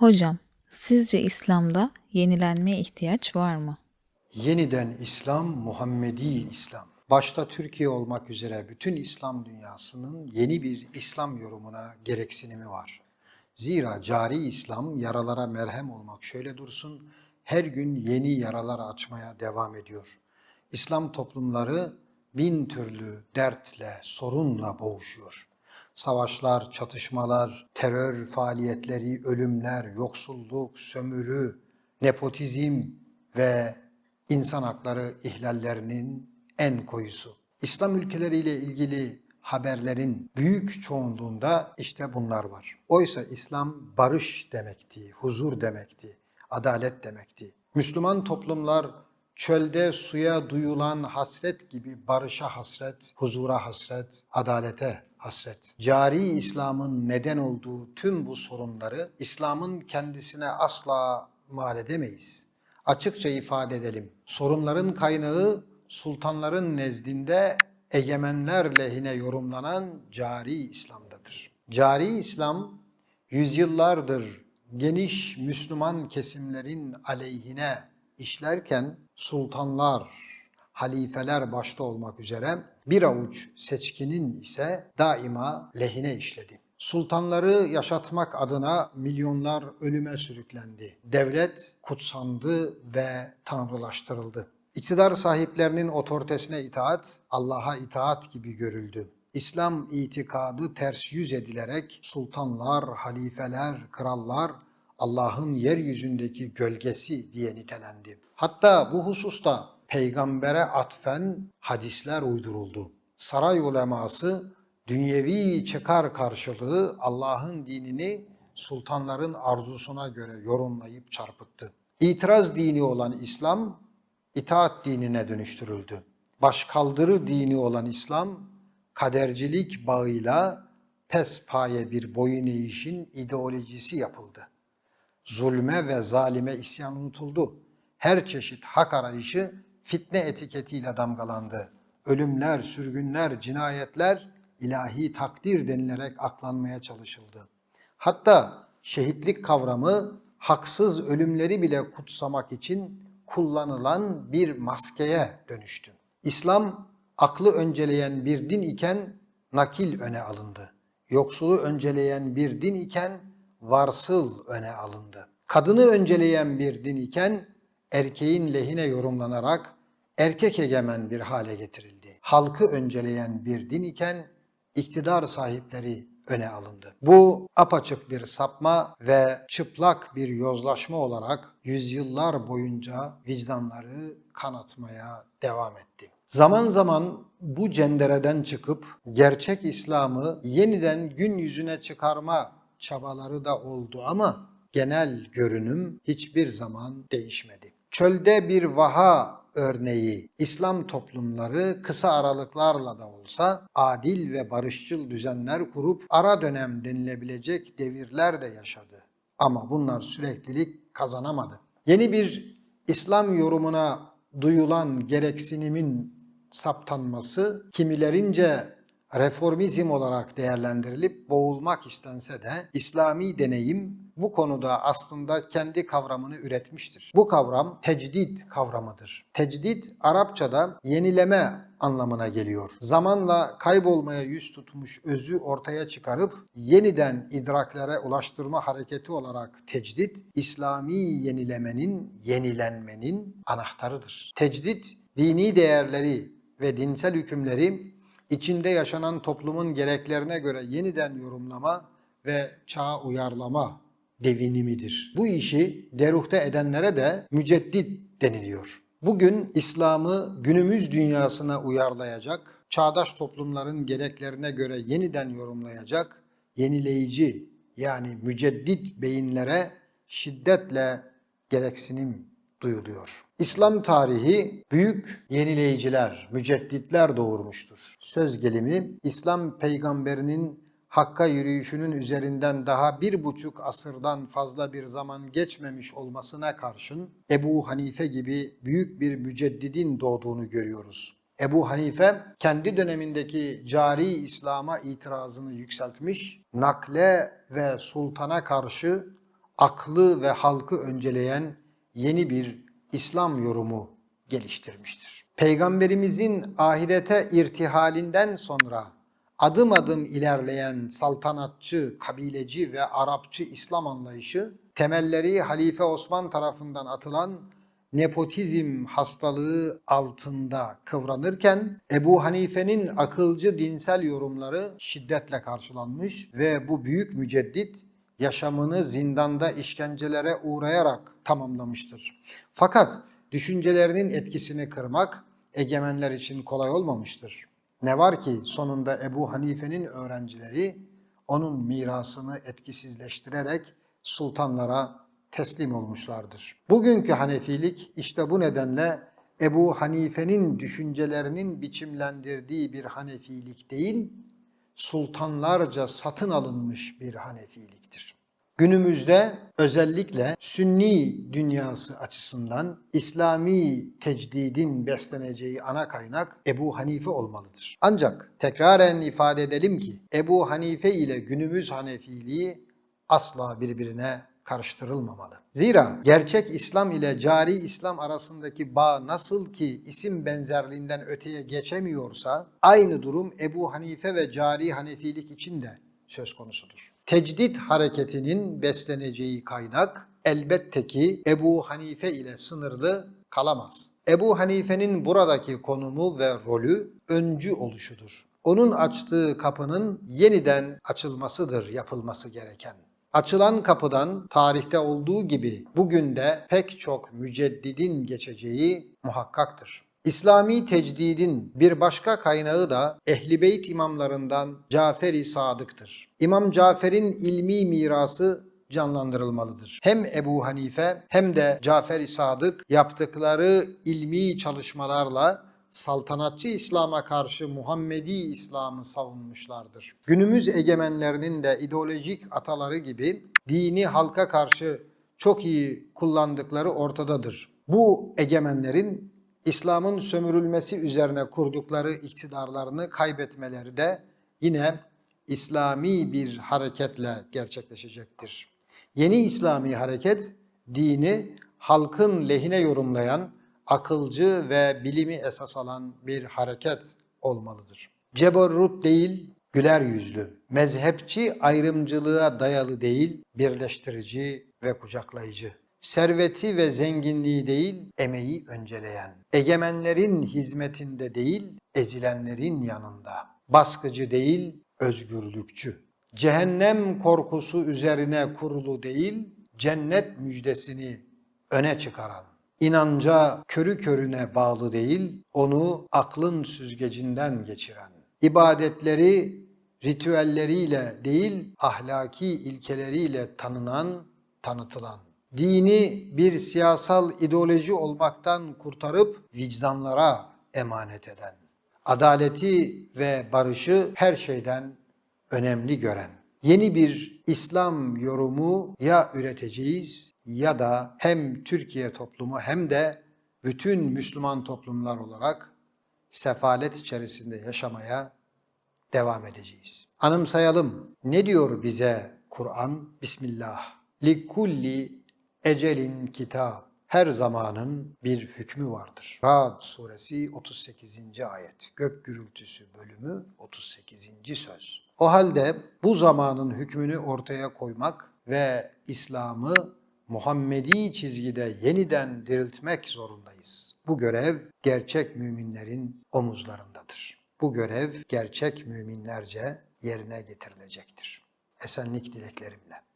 Hocam, sizce İslam'da yenilenmeye ihtiyaç var mı? Yeniden İslam, Muhammedi İslam. Başta Türkiye olmak üzere bütün İslam dünyasının yeni bir İslam yorumuna gereksinimi var. Zira cari İslam yaralara merhem olmak şöyle dursun, her gün yeni yaralar açmaya devam ediyor. İslam toplumları bin türlü dertle, sorunla boğuşuyor. Savaşlar, çatışmalar, terör faaliyetleri, ölümler, yoksulluk, sömürü, nepotizm ve insan hakları ihlallerinin en koyusu. İslam ülkeleriyle ilgili haberlerin büyük çoğunluğunda işte bunlar var. Oysa İslam barış demekti, huzur demekti, adalet demekti. Müslüman toplumlar çölde suya duyulan hasret gibi barışa hasret, huzura hasret, adalete hasret. Cari İslam'ın neden olduğu tüm bu sorunları İslam'ın kendisine asla mal edemeyiz. Açıkça ifade edelim. Sorunların kaynağı sultanların nezdinde egemenler lehine yorumlanan cari İslam'dadır. Cari İslam yüzyıllardır geniş Müslüman kesimlerin aleyhine işlerken sultanlar, halifeler başta olmak üzere bir avuç seçkinin ise daima lehine işledi. Sultanları yaşatmak adına milyonlar ölüme sürüklendi. Devlet kutsandı ve tanrılaştırıldı. İktidar sahiplerinin otoritesine itaat, Allah'a itaat gibi görüldü. İslam itikadı ters yüz edilerek sultanlar, halifeler, krallar Allah'ın yeryüzündeki gölgesi diye nitelendi. Hatta bu hususta peygambere atfen hadisler uyduruldu. Saray uleması dünyevi çıkar karşılığı Allah'ın dinini sultanların arzusuna göre yorumlayıp çarpıttı. İtiraz dini olan İslam itaat dinine dönüştürüldü. Başkaldırı dini olan İslam kadercilik bağıyla pespaye bir boyun eğişin ideolojisi yapıldı. Zulme ve zalime isyan unutuldu. Her çeşit hak arayışı fitne etiketiyle damgalandı. Ölümler, sürgünler, cinayetler ilahi takdir denilerek aklanmaya çalışıldı. Hatta şehitlik kavramı haksız ölümleri bile kutsamak için kullanılan bir maskeye dönüştü. İslam aklı önceleyen bir din iken nakil öne alındı. Yoksulu önceleyen bir din iken varsıl öne alındı. Kadını önceleyen bir din iken erkeğin lehine yorumlanarak erkek egemen bir hale getirildi. Halkı önceleyen bir din iken iktidar sahipleri öne alındı. Bu apaçık bir sapma ve çıplak bir yozlaşma olarak yüzyıllar boyunca vicdanları kanatmaya devam etti. Zaman zaman bu cendereden çıkıp gerçek İslam'ı yeniden gün yüzüne çıkarma çabaları da oldu ama genel görünüm hiçbir zaman değişmedi. Çölde bir vaha örneği İslam toplumları kısa aralıklarla da olsa adil ve barışçıl düzenler kurup ara dönem denilebilecek devirler de yaşadı. Ama bunlar süreklilik kazanamadı. Yeni bir İslam yorumuna duyulan gereksinimin saptanması kimilerince reformizm olarak değerlendirilip boğulmak istense de İslami deneyim bu konuda aslında kendi kavramını üretmiştir. Bu kavram tecdid kavramıdır. Tecdid Arapçada yenileme anlamına geliyor. Zamanla kaybolmaya yüz tutmuş özü ortaya çıkarıp yeniden idraklere ulaştırma hareketi olarak tecdid, İslami yenilemenin, yenilenmenin anahtarıdır. Tecdid, dini değerleri ve dinsel hükümleri içinde yaşanan toplumun gereklerine göre yeniden yorumlama ve çağa uyarlama devinimidir. Bu işi deruhte edenlere de müceddit deniliyor. Bugün İslam'ı günümüz dünyasına uyarlayacak, çağdaş toplumların gereklerine göre yeniden yorumlayacak, yenileyici yani müceddit beyinlere şiddetle gereksinim duyuluyor. İslam tarihi büyük yenileyiciler, mücedditler doğurmuştur. Söz gelimi İslam peygamberinin Hakka yürüyüşünün üzerinden daha bir buçuk asırdan fazla bir zaman geçmemiş olmasına karşın Ebu Hanife gibi büyük bir müceddidin doğduğunu görüyoruz. Ebu Hanife kendi dönemindeki cari İslam'a itirazını yükseltmiş, nakle ve sultana karşı aklı ve halkı önceleyen yeni bir İslam yorumu geliştirmiştir. Peygamberimizin ahirete irtihalinden sonra adım adım ilerleyen saltanatçı, kabileci ve Arapçı İslam anlayışı temelleri Halife Osman tarafından atılan nepotizm hastalığı altında kıvranırken Ebu Hanife'nin akılcı dinsel yorumları şiddetle karşılanmış ve bu büyük müceddit yaşamını zindanda işkencelere uğrayarak tamamlamıştır. Fakat düşüncelerinin etkisini kırmak egemenler için kolay olmamıştır. Ne var ki sonunda Ebu Hanife'nin öğrencileri onun mirasını etkisizleştirerek sultanlara teslim olmuşlardır. Bugünkü Hanefilik işte bu nedenle Ebu Hanife'nin düşüncelerinin biçimlendirdiği bir Hanefilik değil, sultanlarca satın alınmış bir Hanefiliktir. Günümüzde özellikle Sünni dünyası açısından İslami tecdidin besleneceği ana kaynak Ebu Hanife olmalıdır. Ancak tekraren ifade edelim ki Ebu Hanife ile günümüz Hanefiliği asla birbirine karıştırılmamalı. Zira gerçek İslam ile cari İslam arasındaki bağ nasıl ki isim benzerliğinden öteye geçemiyorsa aynı durum Ebu Hanife ve cari Hanefilik için de söz konusudur. Tecdit hareketinin besleneceği kaynak elbette ki Ebu Hanife ile sınırlı kalamaz. Ebu Hanife'nin buradaki konumu ve rolü öncü oluşudur. Onun açtığı kapının yeniden açılmasıdır yapılması gereken. Açılan kapıdan tarihte olduğu gibi bugün de pek çok müceddidin geçeceği muhakkaktır. İslami tecdidin bir başka kaynağı da Ehli Beyt imamlarından Cafer-i Sadık'tır. İmam Cafer'in ilmi mirası canlandırılmalıdır. Hem Ebu Hanife hem de Cafer-i Sadık yaptıkları ilmi çalışmalarla saltanatçı İslam'a karşı Muhammedi İslam'ı savunmuşlardır. Günümüz egemenlerinin de ideolojik ataları gibi dini halka karşı çok iyi kullandıkları ortadadır. Bu egemenlerin İslam'ın sömürülmesi üzerine kurdukları iktidarlarını kaybetmeleri de yine İslami bir hareketle gerçekleşecektir. Yeni İslami hareket dini halkın lehine yorumlayan, akılcı ve bilimi esas alan bir hareket olmalıdır. Ceberrut değil, güler yüzlü, mezhepçi ayrımcılığa dayalı değil, birleştirici ve kucaklayıcı. Serveti ve zenginliği değil, emeği önceleyen. Egemenlerin hizmetinde değil, ezilenlerin yanında. Baskıcı değil, özgürlükçü. Cehennem korkusu üzerine kurulu değil, cennet müjdesini öne çıkaran. İnanca körü körüne bağlı değil, onu aklın süzgecinden geçiren. İbadetleri ritüelleriyle değil, ahlaki ilkeleriyle tanınan, tanıtılan. Dini bir siyasal ideoloji olmaktan kurtarıp vicdanlara emanet eden. Adaleti ve barışı her şeyden önemli gören. Yeni bir İslam yorumu ya üreteceğiz ya da hem Türkiye toplumu hem de bütün Müslüman toplumlar olarak sefalet içerisinde yaşamaya devam edeceğiz. Anımsayalım. Ne diyor bize Kur'an? Bismillah. Likulli ecelin kitab. Her zamanın bir hükmü vardır. Ra'd suresi 38. ayet. Gök gürültüsü bölümü 38. söz. O halde bu zamanın hükmünü ortaya koymak ve İslam'ı Muhammedi çizgide yeniden diriltmek zorundayız. Bu görev gerçek müminlerin omuzlarındadır. Bu görev gerçek müminlerce yerine getirilecektir. Esenlik dileklerimle.